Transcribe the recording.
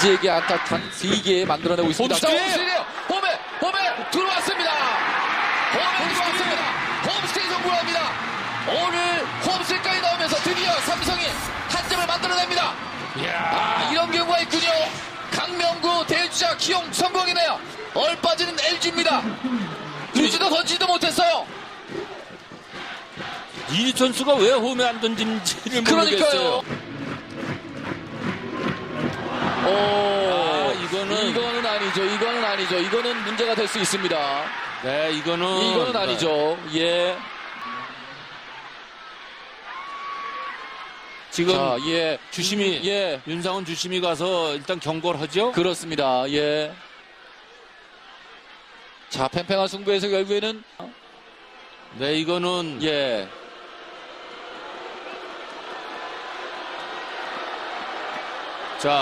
이지에게 안타 단 3개 만들어내고 있습니다. 홈스테이! 자, 홈스테이네요. 홈에, 홈에 들어왔습니다. 홈에 들어왔습니다. 홈스테이 성공합니다. 오늘 홈스테이까지 나오면서 드디어 삼성이 한 점을 만들어냅니다. 아, 이런 경우가 있군요. 강명구 대주자 기용 성공이네요. 얼 빠지는 LG입니다. 주지도 던지지도 못했어요. 이 선수가 왜 홈에 안 던진지를 그러니까요. 모르겠어요. 오, 아, 이거는 이거는 아니죠. 이거는 아니죠. 이거는 문제가 될 수 있습니다. 네, 이거는 이거는 아니죠. 예. 지금 자, 예. 주심이 예. 윤상훈 주심이 가서 일단 경고를 하죠. 그렇습니다. 예. 자, 팽팽한 승부에서 결국에는 네, 이거는 예. 자